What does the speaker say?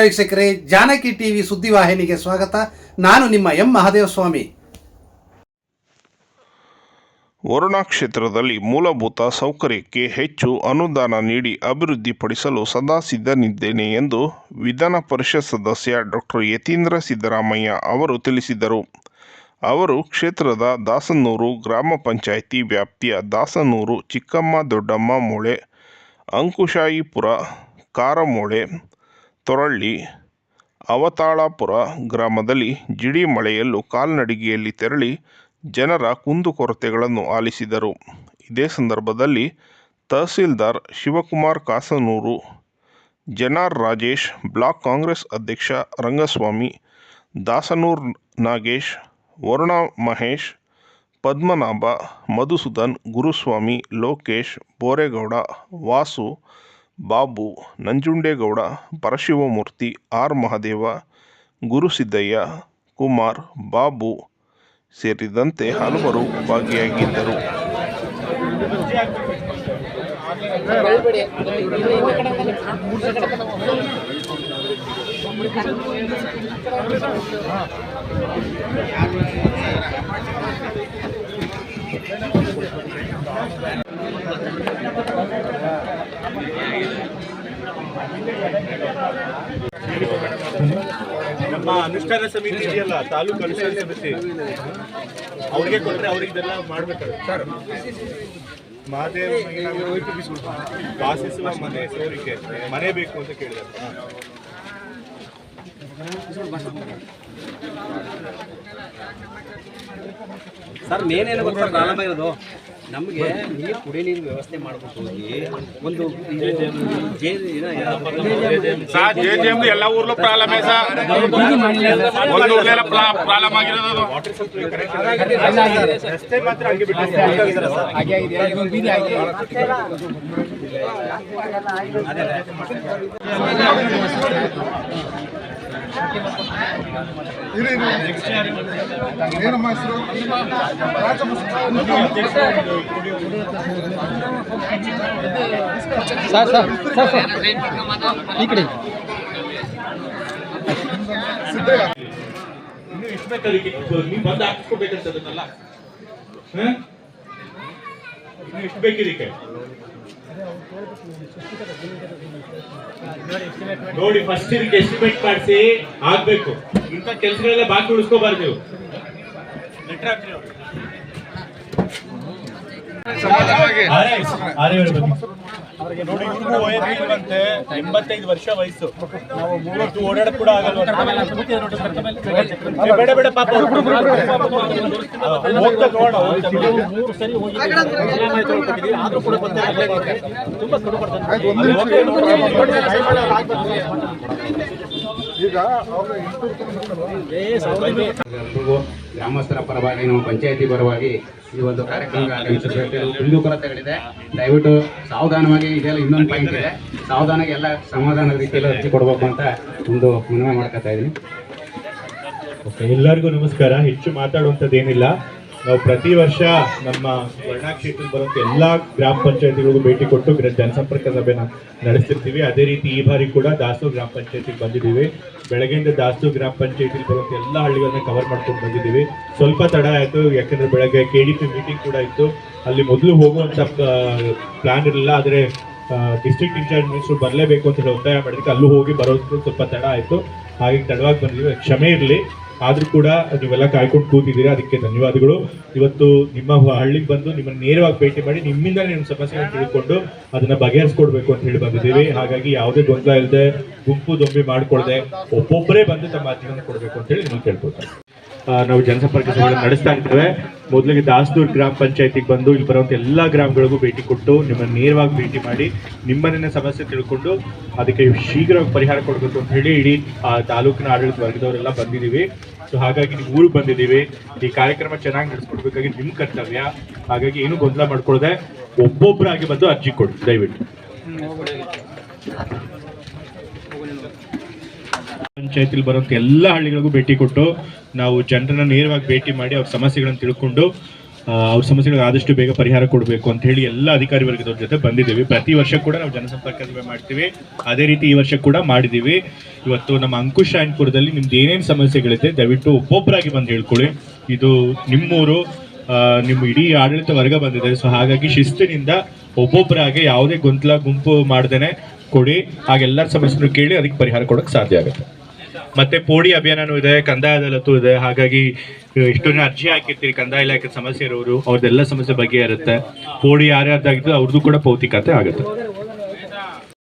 ವೀಕ್ಷಕರೇ, ಜಾನಕಿ ಟಿವಿ ಸುದ್ದಿವಾಹಿನಿಗೆ ಸ್ವಾಗತ. ನಾನು ನಿಮ್ಮ ಎಂ ಮಹಾದೇವಸ್ವಾಮಿ. ವರುಣಾ ಕ್ಷೇತ್ರದಲ್ಲಿ ಮೂಲಭೂತ ಸೌಕರ್ಯಕ್ಕೆ ಹೆಚ್ಚು ಅನುದಾನ ನೀಡಿ ಅಭಿವೃದ್ಧಿಪಡಿಸಲು ಸದಾ ಸಿದ್ಧನಿದ್ದೇನೆ ಎಂದು ವಿಧಾನ ಪರಿಷತ್ ಸದಸ್ಯ ಡಾಕ್ಟರ್ ಯತೀಂದ್ರ ಸಿದ್ದರಾಮಯ್ಯ ಅವರು ತಿಳಿಸಿದರು. ಅವರು ಕ್ಷೇತ್ರದ ದಾಸನೂರು ಗ್ರಾಮ ಪಂಚಾಯಿತಿ ವ್ಯಾಪ್ತಿಯ ದಾಸನೂರು ಚಿಕ್ಕಮ್ಮ ದೊಡ್ಡಮ್ಮ ಮೂಳೆ, ಅಂಕುಶಾಯಿಪುರ, ಕಾರಮೂಳೆ ತೊರಳ್ಳಿ, ಅವತಾಳಾಪುರ ಗ್ರಾಮದಲ್ಲಿ ಜಿಡಿ ಮಳೆಯಲ್ಲೂ ಕಾಲ್ನಡಿಗೆಯಲ್ಲಿ ತೆರಳಿ ಜನರ ಕುಂದುಕೊರತೆಗಳನ್ನು ಆಲಿಸಿದರು. ಇದೇ ಸಂದರ್ಭದಲ್ಲಿ ತಹಸೀಲ್ದಾರ್ ಶಿವಕುಮಾರ್ ಕಾಸನೂರು, ಜನಾರ್ ರಾಜೇಶ್, ಬ್ಲಾಕ್ ಕಾಂಗ್ರೆಸ್ ಅಧ್ಯಕ್ಷ ರಂಗಸ್ವಾಮಿ, ದಾಸನೂರ್ ನಾಗೇಶ್, ವರುಣ ಮಹೇಶ್, ಪದ್ಮನಾಭ, ಮಧುಸೂದನ್, ಗುರುಸ್ವಾಮಿ, ಲೋಕೇಶ್, ಬೋರೇಗೌಡ, ವಾಸು ಬಾಬು ನಂಜುಂಡೇಗೌಡ ಪರಶಿವಮೂರ್ತಿ ಆರ್. ಮಹದೇವ ಗುರುಸಿದ್ದಯ್ಯ ಕುಮಾರ್ ಬಾಬು ಸೇರಿದಂತೆ ಹಲವರು ಭಾಗಿಯಾಗಿದ್ದರು. ನಮ್ಮ ಅನುಷ್ಠಾನ ಸಮಿತಿ ಇದೆಯಲ್ಲ ತಾಲೂಕು ಅನುಷ್ಠಾನ ಸಮಿತಿ. ಅವ್ರಿಗೆ ಕೊಟ್ಟರೆ ಅವ್ರಿಗೆ ಇದೆಲ್ಲ ಮಾಡ್ಬೇಕಾದ್ರೆ ಸರ್. ಮಹಾದೇವ್ ವಾಸಿಸುವ ಮನೆ ಸೋರಿಕೆ ಮನೆ ಬೇಕು ಅಂತ ಕೇಳಿದ್ದಾರೆ. ಸರ್ ಮೇನೇನು ಗೊತ್ತಾ? ಇರೋದು? ನಮಗೆ ನೀರು ಕುಡಿ ನೀರು ವ್ಯವಸ್ಥೆ ಮಾಡಬೇಕು ಹೋಗಿ ಒಂದು ಜೆ ಎಲ್ಲ ಊರ್ಲೂ ಪ್ರಾಬ್ಲಮ್ ಒಂದು ಊರ್ಲೆಲ್ಲ ಪ್ರಾಬ್ಲಮ್ ಆಗಿರೋದು ರಸ್ತೆ ಮಾತ್ರ ಹಂಗೆ ಏನಮ್ಮ ಹೆಸರು ಸರ್ ಸರ್ ಸರ್ ಸರ್. ಈ ಕಡೆ ಇನ್ನು ಎಷ್ಟು ಬೇಕು ಅದಕ್ಕೆ ನೀವು ಬಂದು ಹಾಕಿಸ್ಕೋಬೇಕಂತ ಅದನ್ನೆಲ್ಲ ಹ? ಇನ್ನು ಎಷ್ಟು ಬೇಕು ನೋಡಿ ಫಸ್ಟ್ ಇದಕ್ಕೆ ಎಸ್ಟಿಮೇಟ್ ಮಾಡಿಸಿ ಆಗ್ಬೇಕು. ಇಂಥ ಕೆಲಸಗಳೆಲ್ಲ ಬಾಕಿ ಉಳಿಸ್ಕೋಬಾರ್ದು ನೀವು. ಲೆಟ್ರ್ ಇವ್ರಿಗೂ ವಯಸ್ಸು ಇಲ್ವಂತೆ ಎಂಬತ್ತೈದು ವರ್ಷ ವಯಸ್ಸು. ನಾವು ಮೂವತ್ತು ಕೂಡ ಆಗಲ್ಲ ಬೇಡ ಬೇಡ ಪಾಪ. ಹೋಗ್ತಾ ಮೂರು ಸರಿ ಆದ್ರೂ ಕೂಡ ತುಂಬಾ ಕಡು ಗ್ರಾಮಸ್ಥರ ಪರವಾಗಿ ನಮ್ಮ ಪಂಚಾಯತಿ ಪರವಾಗಿ ಈ ಒಂದು ಕಾರ್ಯಕ್ರಮಕ್ಕೆ ಆಗಮಿಸಬೇಕು ಕೆಲವು ಕೊರತೆಗಳಿದೆ. ದಯವಿಟ್ಟು ಸಾವಧಾನವಾಗಿ ಇದೆಲ್ಲ ಇನ್ನೊಂದು ಪಾಯಿಂಟ್ ಇದೆ. ಸಾವಧಾನವಾಗಿ ಎಲ್ಲ ಸಮಾಧಾನದ ರೀತಿಯಲ್ಲಿ ಅರ್ಜಿ ಕೊಡಬೇಕು ಅಂತ ಒಂದು ಮನವಿ ಮಾಡ್ಕೊತಾ ಇದ್ದೀನಿ ಓಕೆ ಎಲ್ಲರಿಗೂ ನಮಸ್ಕಾರ. ಹೆಚ್ಚು ಮಾತಾಡುವಂಥದ್ದು ಏನಿಲ್ಲ ನಾವು ಪ್ರತಿ ವರ್ಷ ನಮ್ಮ ವರ್ಣಾ ಕ್ಷೇತ್ರಕ್ಕೆ ಎಲ್ಲ ಗ್ರಾಮ ಪಂಚಾಯತಿಗಳಿಗೂ ಭೇಟಿ ಕೊಟ್ಟು ಜನಸಂಪರ್ಕ ಸಭೆನ ನಡೆಸ್ತಿರ್ತೀವಿ. ಅದೇ ರೀತಿ ಈ ಬಾರಿ ಕೂಡ ದಾಸು ಗ್ರಾಮ ಪಂಚಾಯತಿಗೆ ಬಂದಿದ್ದೀವಿ. ಬೆಳಗ್ಗೆಯಿಂದ ದಾಸು ಗ್ರಾಮ ಪಂಚಾಯತಿಲಿ ಬರುವಂಥ ಎಲ್ಲ ಹಳ್ಳಿಗಳನ್ನ ಕವರ್ ಮಾಡ್ಕೊಂಡು ಬಂದಿದ್ದೀವಿ. ಸ್ವಲ್ಪ ತಡ ಆಯಿತು, ಯಾಕಂದ್ರೆ ಬೆಳಗ್ಗೆ ಕೆ ಡಿ ಪಿ ಮೀಟಿಂಗ್ ಕೂಡ ಇತ್ತು. ಅಲ್ಲಿ ಮೊದಲು ಹೋಗುವಂಥ ಪ್ಲಾನ್ ಇರಲಿಲ್ಲ. ಆದರೆ ಡಿಸ್ಟ್ರಿಕ್ಟ್ ಇನ್ಚಾರ್ಜ್ ಮಿನಿಸ್ಟರ್ ಬರಲೇಬೇಕು ಅಂತ ಹೇಳಿ ಒತ್ತಾಯ ಮಾಡಿದಕ್ಕೆ ಅಲ್ಲೂ ಹೋಗಿ ಬರೋದು ಸ್ವಲ್ಪ ತಡ ಆಯಿತು. ಹಾಗೆ ತಡವಾಗಿ ಬಂದಿದ್ದೀವಿ. ಕ್ಷಮೆ ಇರಲಿ. ಆದರೂ ಕೂಡ ನೀವೆಲ್ಲ ಕಾಯ್ಕೊಂಡು ಕೂತಿದ್ದೀರಾ. ಅದಕ್ಕೆ ಧನ್ಯವಾದಗಳು. ಇವತ್ತು ನಿಮ್ಮ ಹಳ್ಳಿಗೆ ಬಂದು ನಿಮ್ಮನ್ನು ನೇರವಾಗಿ ಭೇಟಿ ಮಾಡಿ ನಿಮ್ಮಿಂದ ನಿಮ್ಮ ಸಮಸ್ಯೆಗಳನ್ನು ತಿಳ್ಕೊಂಡು ಅದನ್ನ ಬಗೆಹರಿಸ್ಕೊಡ್ಬೇಕು ಅಂತ ಹೇಳಿ ಬಂದಿದ್ದೀವಿ. ಹಾಗಾಗಿ ಯಾವುದೇ ಗೊಂದಲ ಇಲ್ಲದೆ ಗುಂಪು ದೊಂಬಿ ಮಾಡ್ಕೊಳ್ಳದೆ ಒಬ್ಬೊಬ್ಬರೇ ಬಂದು ತಮ್ಮ ಅಧ್ಯಯನ ಕೊಡಬೇಕು ಅಂತ ಹೇಳಿ ನಿಮಗೆ ಕೇಳ್ಕೊತಾರೆ ನಾವು ಜನಸಂಪರ್ಕ ಸಭೆಗಳನ್ನು ನಡೆಸ್ತಾ ಇದ್ದೇವೆ ಮೊದಲಿಗೆ ದಾಸದೂರ್ ಗ್ರಾಮ ಪಂಚಾಯತಿಗೆ ಬಂದು ಇಲ್ಲಿ ಬರುವಂಥ ಎಲ್ಲ ಗ್ರಾಮಗಳಿಗೂ ಭೇಟಿ ಕೊಟ್ಟು ನಿಮ್ಮನ್ನು ನೇರವಾಗಿ ಭೇಟಿ ಮಾಡಿ ನಿಮ್ಮನ್ನೇ ಸಮಸ್ಯೆ ತಿಳ್ಕೊಂಡು ಅದಕ್ಕೆ ಶೀಘ್ರವಾಗಿ ಪರಿಹಾರ ಕೊಡಬೇಕು ಅಂತ ಹೇಳಿ ಇಡೀ ಆ ತಾಲೂಕಿನ ಆಡಳಿತ ವರ್ಗದವರೆಲ್ಲ ಬಂದಿದ್ದೀವಿ. ಸೊ ಹಾಗಾಗಿ ನೀವು ಊರಿಗೆ ಬಂದಿದ್ದೀವಿ. ಈ ಕಾರ್ಯಕ್ರಮ ಚೆನ್ನಾಗಿ ನಡೆಸ್ಕೊಡ್ಬೇಕಾಗಿ ನಿಮ್ಮ ಕರ್ತವ್ಯ. ಹಾಗಾಗಿ ಏನು ಗೊಂದಲ ಮಾಡ್ಕೊಳ್ಳದೆ ಒಬ್ಬೊಬ್ಬರಾಗಿ ಬಂದು ಅರ್ಜಿ ಕೊಡಿ ದಯವಿಟ್ಟು. ಪಂಚಾಯತಿಲಿ ಬರುವಂಥ ಎಲ್ಲ ಹಳ್ಳಿಗಳಿಗೂ ಭೇಟಿ ಕೊಟ್ಟು ನಾವು ಜನರನ್ನ ನೇರವಾಗಿ ಭೇಟಿ ಮಾಡಿ ಅವ್ರ ಸಮಸ್ಯೆಗಳನ್ನು ತಿಳ್ಕೊಂಡು ಅವ್ರ ಸಮಸ್ಯೆಗಳಿಗೆ ಆದಷ್ಟು ಬೇಗ ಪರಿಹಾರ ಕೊಡಬೇಕು ಅಂತ ಹೇಳಿ ಎಲ್ಲ ಅಧಿಕಾರಿ ವರ್ಗದವ್ರ ಜೊತೆ ಬಂದಿದ್ದೀವಿ. ಪ್ರತಿ ವರ್ಷ ಕೂಡ ನಾವು ಜನಸಂಪರ್ಕ ಸಭೆ ಮಾಡ್ತೀವಿ. ಅದೇ ರೀತಿ ಈ ವರ್ಷ ಕೂಡ ಮಾಡಿದ್ದೀವಿ. ಇವತ್ತು ನಮ್ಮ ಅಂಕುಶ್ ಶಾಂಟ್ಪುರದಲ್ಲಿ ನಿಮ್ದು ಏನೇನು ಸಮಸ್ಯೆಗಳಿದೆ ದಯವಿಟ್ಟು ಒಬ್ಬೊಬ್ಬರಾಗಿ ಬಂದು ಹೇಳ್ಕೊಳ್ಳಿ. ಇದು ನಿಮ್ಮೂರು ನಿಮ್ಮ ಇಡೀ ಆಡಳಿತ ವರ್ಗ ಬಂದಿದೆ. ಸೊ ಹಾಗಾಗಿ ಶಿಸ್ತಿನಿಂದ ಒಬ್ಬೊಬ್ಬರಾಗಿ ಯಾವುದೇ ಗೊಂದಲ, ಗುಂಪು ಮಾಡ್ದೇನೆ ಕೊಡಿ. ಹಾಗೆಲ್ಲರ ಸಮಸ್ಯೆನೂ ಕೇಳಿ ಅದಕ್ಕೆ ಪರಿಹಾರ ಕೊಡೋಕೆ ಸಾಧ್ಯ ಆಗುತ್ತೆ. ಮತ್ತೆ ಪೋಡಿ ಅಭಿಯಾನನೂ ಇದೆ, ಕಂದಾಯ ಅದಾಲತ್ತು ಇದೆ. ಹಾಗಾಗಿ ಇಷ್ಟೊಂದು ಜನ ಅರ್ಜಿ ಹಾಕಿರ್ತೀರಿ, ಕಂದಾಯ ಇಲಾಖೆ ಸಮಸ್ಯೆ ಇರೋರು, ಅವ್ರದ್ದೆಲ್ಲ ಸಮಸ್ಯೆ ಬಗ್ಗೆ ಇರುತ್ತೆ ಪೋಡಿ ಯಾರ್ಯಾರ್ದಾಗಿದ್ದು ಅವ್ರದ್ದು ಕೂಡ ಪೌತಿಕತೆ ಆಗುತ್ತೆ.